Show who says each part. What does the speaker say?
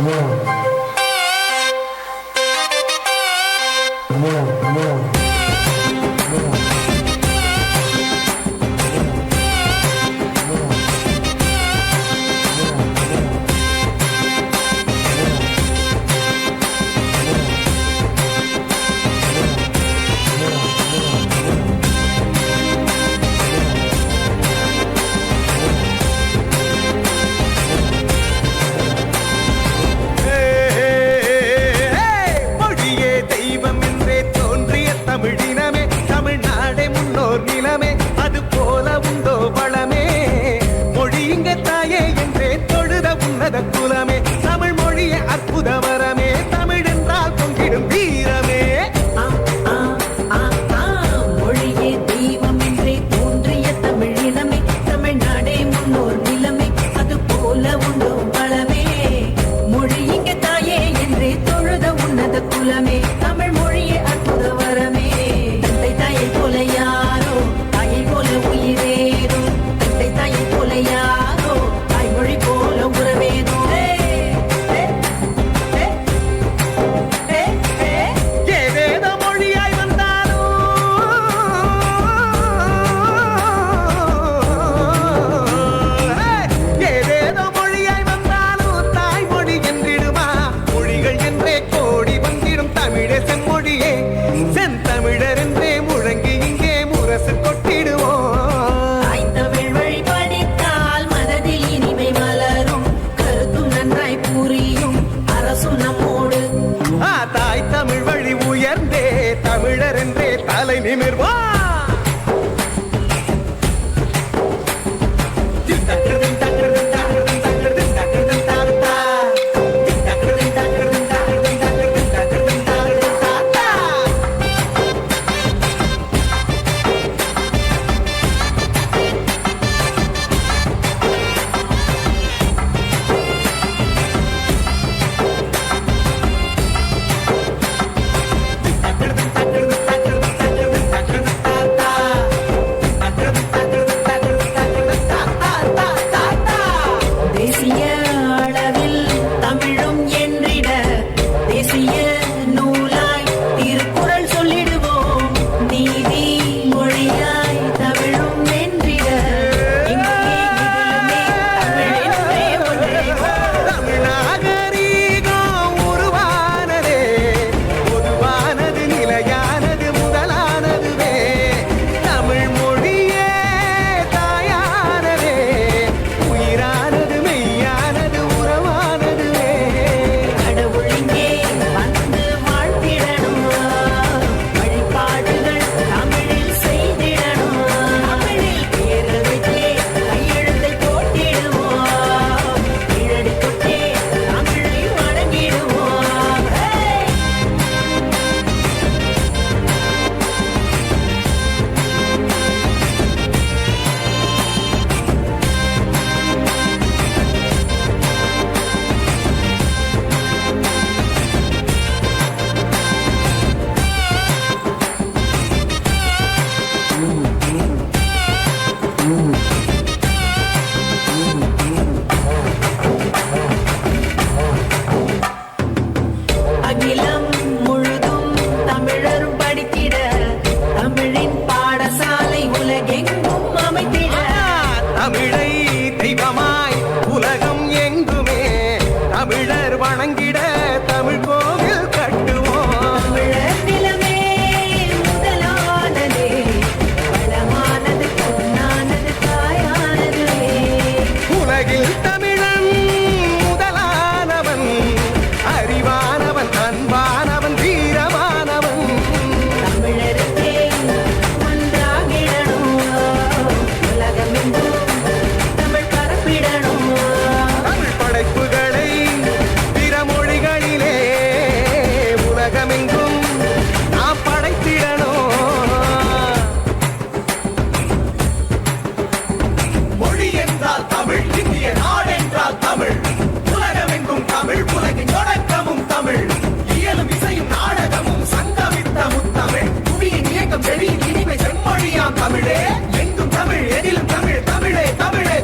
Speaker 1: move, move, move. Dame el. என்றே தலை
Speaker 2: நிமிர்வான் You. தமிழின் பாடசாலை உலகெங்கும் அமைத்திட
Speaker 1: தமிழை தெய்வமாய் உலகம் எங்குமே தமிழர் வணங்கிட